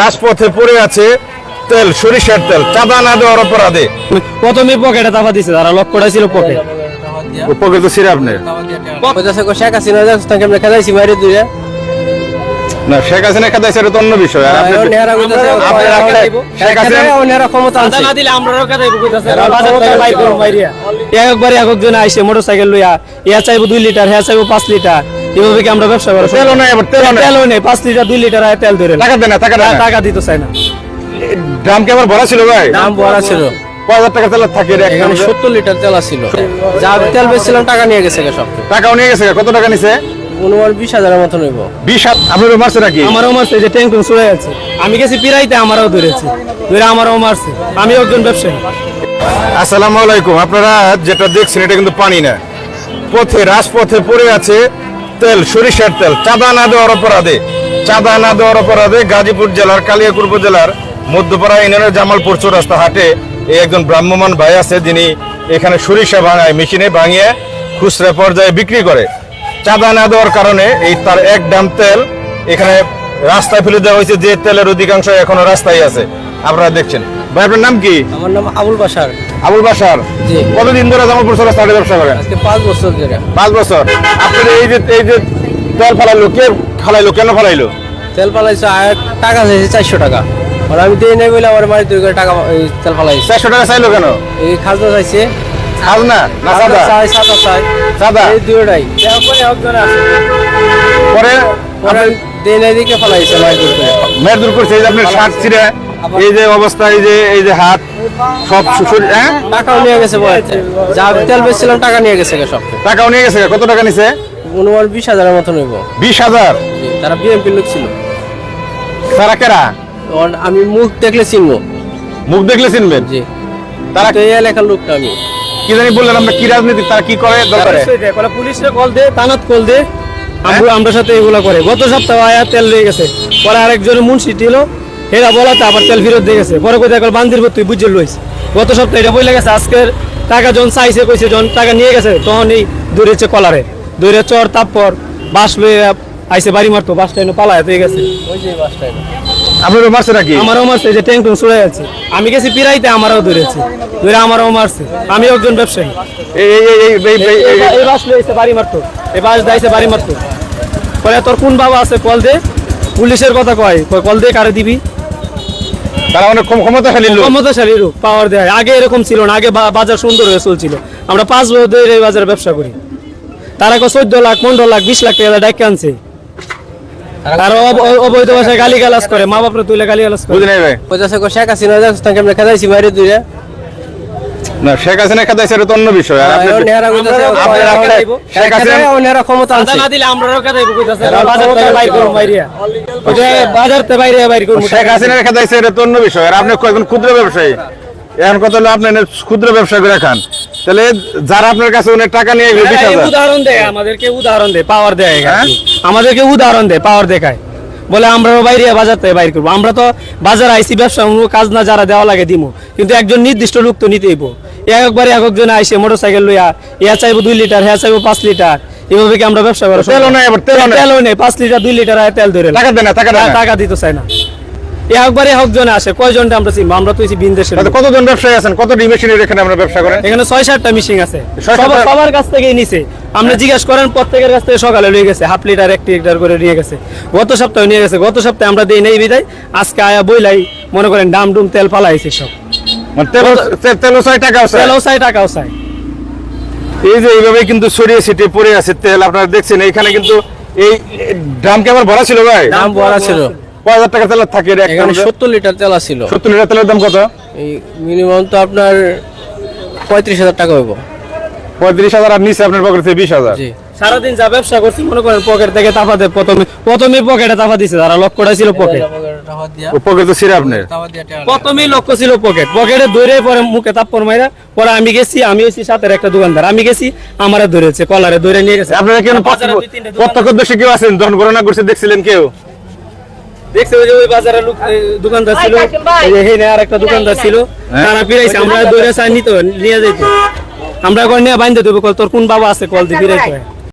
রাজপথে পড়ে আছে তেল সরিষার তেল চাঁদা না দেওয়ার অপরাধে। প্রথমে পকেটে টাকা দিছে তারা লক্ষ্যটা ছিল পকেট। ছিল আপনি পঞ্চাশ করে শেখ হাসিনা তাকে আমরা খেলাইছি বাইরে দূরে না শেখ হাসিনা খেতে সেটা তো অন্য বিষয়। আর আপনি শেখ হাসিনা ক্ষমতা না দিলে আমরাও একবার একজন আইসে মোটরসাইকেল লইয়া ইয়া চাইব দুই লিটার হ্যাঁ চাইব পাঁচ লিটার। এভাবে কি আমরা ব্যবসা তেলও নাই আবার তেলও নাই। তেলও নেই পাঁচ লিটার দুই লিটার আয় তেল ধরে টাকা না টাকা দিতে চাই না। ড্রাম কি আবার ভরা ছিল ভাই? দাম ছিল। টাকা তেল থাকে রে এখানে? সত্তর লিটার তেল ছিল যা তেল বেচছিলাম টাকা নিয়ে গেছে সব। টাকাও নিয়ে গেছে কত টাকা নিছে? অনুমান বিশ হাজারের মতো নেব বিশ হাত আপনার মারছে নাকি? আমারও মারছে যে ট্যাঙ্ক চলে যাচ্ছে আমি গেছি পিরাইতে আমারও ধরেছে। ধরে আমারও মারছে। আমি একজন ব্যবসায়ী। আসসালামু আলাইকুম। আপনারা যেটা দেখছেন এটা কিন্তু পানি না। পথে রাজপথে পড়ে আছে তেল, সরিষার তেল, চাঁদা না দেওয়ার অপরাধে, চাঁদা না দেওয়ার অপরাধে গাজীপুর জেলার কালিয়াকুর জেলার মধ্যপাড়া ইউনিয়নের জামালপুর চৌরাস্তা হাটে এই একজন ব্রাহ্মমান ভাই আছে, যিনি এখানে সরিষা ভাঙায়, মেশিনে ভাঙিয়ে খুচরা পর্যায়ে বিক্রি করে। চাঁদা না দেওয়ার কারণে এই তার এক ডাম তেল এখানে রাস্তায় ফেলে দেওয়া হয়েছে, যে তেলের অধিকাংশ এখনও রাস্তায় আছে। আপনারা দেখছেন। ভাই আপনার নাম কি? আমার নাম আবুল বাসার আবুল বাসার। কতদিন ধরে জামালপুর চৌরাস্তা হাটে ব্যবসা করেন? আজকে পাঁচ বছর ধরে। পাঁচ বছর। আপনার এই যে এই যে তেল ফালাইলো কে ফালাইলো কেন ফালাইলো? তেল পালাইছে আর টাকা চাইছে চারশো টাকা। আর আমি দিয়ে নেই বলে আমার মারি দুই টাকা এই তেল পালাইছে চারশো টাকা চাইলো কেন? এই খাজনা চাইছে। খাজনা না সাদা চাই সাদা চাই। সাদা এই দুইটাই। পরে পরে দিয়ে নেই দিকে পালাইছে মারি দুই করে। মেয়ের দূর করছে এই যে আপনার শার্ট ছিঁড়ে এই যে অবস্থা এই যে এই যে হাত সব হ্যাঁ? টাকাও নিয়ে গেছে যা তেল বেচছিলাম টাকা নিয়ে গেছে সব। টাকাও নিয়ে গেছে কত টাকা নিছে? অনুমান বিশ হাজারের মতো নেব। বিশ হাজার? তারা বিএমপি লোক ছিল। তারা কেরা? আমি মুখ দেখলে চিনবো। মুখ দেখলে চিনবেন? জি। তারা তো এই এলাকার লোকটা আমি। কি জানি বললেন আমরা কি রাজনীতি তারা কি করে দরকারে? পুলিশে কল দে তানাত কল দে আমরা আমরা সাথে এগুলা করে। গত সপ্তাহে আয়া তেল দিয়ে গেছে। পরে আরেকজন মুন্সি ছিল এরা বলাতে আবার তেল ফেরত দিয়ে গেছে। পরে কোথায় কল বান্দির তুই বুঝে লইস। গত সপ্তাহে এটা বলে গেছে আজকের টাকা যখন চাইছে কইছে যখন টাকা নিয়ে গেছে তখন এই দৌড়েছে কলারে। দৌড়ে চর তারপর বাস লয়ে আইসে বাড়ি মারতো বাসটা এনে পালায় হয়ে গেছে। ওই যে বাসটা আপনার মারছে নাকি? আমারও মারছে যে ট্যাঙ্ক টুঙ্ক চলে যাচ্ছে। আমি গেছি পিরাইতে আমারও ধরেছে ধরে আমারও মারছে। আমি একজন ব্যবসায়ী। এই এই এই এই- এই- এই- এই- এই বাস লইছে বাড়ি মারতো। এই বাস দাইছে বাড়ি মারতো। পরে তোর কোন বাবা আছে? কল দে। পুলিশের কথা কয় কয় কল দে কারে দিবি? তারা অনেক কম ক্ষমতাশালী লোক। ক্ষমতাশালী লোক পাওয়ার দেয়। আগে এরকম ছিল না আগে বাজার সুন্দর হয়ে চলছিল। আমরা পাঁচ বছর ধরে এই বাজারে ব্যবসা করি। তারা চোদ্দ লাখ পনেরো লাখ বিশ লাখ টাকা ডাকে আনছে। আর অবৈধ ভাষায় গালি গালাজ করে মা বাপরে তুলে গালি গালাজ করে। বুঝি নাই ভাই? পঞ্চাশ করে শেখ হাসিনা আমরা খেলাইছি বাইরে দূরে না শেখ হাসিনা খেতে সেটা তো অন্য বিষয়। আর আপনি- আপনি রাখতে- শেখ হাসিনা ক্ষমতা চাঁদা আনছে। না দিলে আমরাও কাটাইবো কইতাছে। বাজার থেকে বাইর বাইরিয়া। ওটা বাজার থেকে বাইরে শেখ এটা তো অন্য বিষয়। আর আপনি কয়েকজন ক্ষুদ্র ব্যবসায়ী। এখন কত হলো আপনি ক্ষুদ্র ব্যবসা করে খান। তাহলে যারা আপনার কাছে অনেক টাকা নিয়ে উদাহরণ দেয় আমাদেরকে উদাহরণ দেয় পাওয়ার দেয় হ্যাঁ? আমাদেরকে উদাহরণ দেয় পাওয়ার দেখায়। বলে আমরাও বাইরে বাজার থেকে বাইর করব। আমরা তো বাজার আইসি ব্যবসা কাজ না যারা দেওয়া লাগে দিমু। কিন্তু একজন নির্দিষ্ট লোক তো নিতেইব একবারে একজন আইসে মোটর সাইকেল লইয়া ইয়া চাইব দুই লিটার হ্যাঁ চাইব পাঁচ লিটার। এভাবে কি আমরা ব্যবসা করব তেলও নাই আবার, তেলও নাই। নেই পাঁচ লিটার দুই লিটার তেল ধরে টাকা দেয় না। টাকা দিতে চাই না। একবারে একজনে আসে কয়জনটা আমরা চিনবো? আমরা তো দেশের কতজন ব্যবসায়ী আছেন? কত মেশিনের এখানে আমরা ব্যবসা করেন? এখানে ছয় সাতটা মিশিং আছে। সবার- কাছ থেকেই নিছে। আপনি জিজ্ঞেস করেন প্রত্যেকের কাছ থেকে সকালে নিয়ে গেছে। হাফ লিটার এক লিটার করে নিয়ে গেছে। গত সপ্তাহে নিয়ে গেছে। গত সপ্তাহে আমরা দিই নেই বিদায়। আজকে আয়া বইলাই মনে করেন ডাম ডুম তেল পালাইছে সব। মানে তেল তেলও চাই টাকাও চাই। তেলও চাই টাকাও চাই। এই যে এইভাবে কিন্তু ছড়িয়ে ছিটিয়ে পড়ে আছে তেল। আপনারা দেখছেন এইখানে কিন্তু এই ড্রাম কি আবার ভরা ছিল ভাই? দাম বড় ছিল। কয় টাকা তেল থাকে রে এখানে সত্তর লিটার তেল ছিল সত্তর লিটার তেলের দাম কত? এই মিনিমাম তো আপনার পঁয়ত্রিশ হাজার টাকা হইব। পঁয়ত্রিশ হাজার আর নিচে আপনার পকেট থেকে বিশ হাজার। জি। সারাদিন যা ব্যবসা করছি মনে করেন পকেট থেকে দেয়। প্রথমে প্রথমে পকেটে তাপা দিছে তারা লক্ষ্যটা ছিল পকেট পকেট তো ছিঁড়ে আপনার। প্রথমেই লক্ষ্য ছিল পকেট পকেটে ধরে পরে মুখে তাপ্পর মাইরা পরে আমি গেছি আমি হচ্ছি সাথের একটা দোকানদার। আমি গেছি আমারে ধরেছে কলারে ধরে নিয়ে গেছে। আপনারা কেন প্রত্যক্ষদর্শী কেউ আছেন? যখন গণনা করছে দেখছিলেন কেউ? দেখছে ওই যে ওই বাজারে লোক দোকানদার ছিল। এই যে আর একটা দোকানদার ছিল। হ্যাঁ? তারা ফিরাইছে আমরা দৌড়ে চাই নিত নিয়ে যেত আমরা এখন নিয়ে বাইন্ধে দেবো কল তোর কোন বাবা আছে কল দিয়ে ফিরাইতে হয়।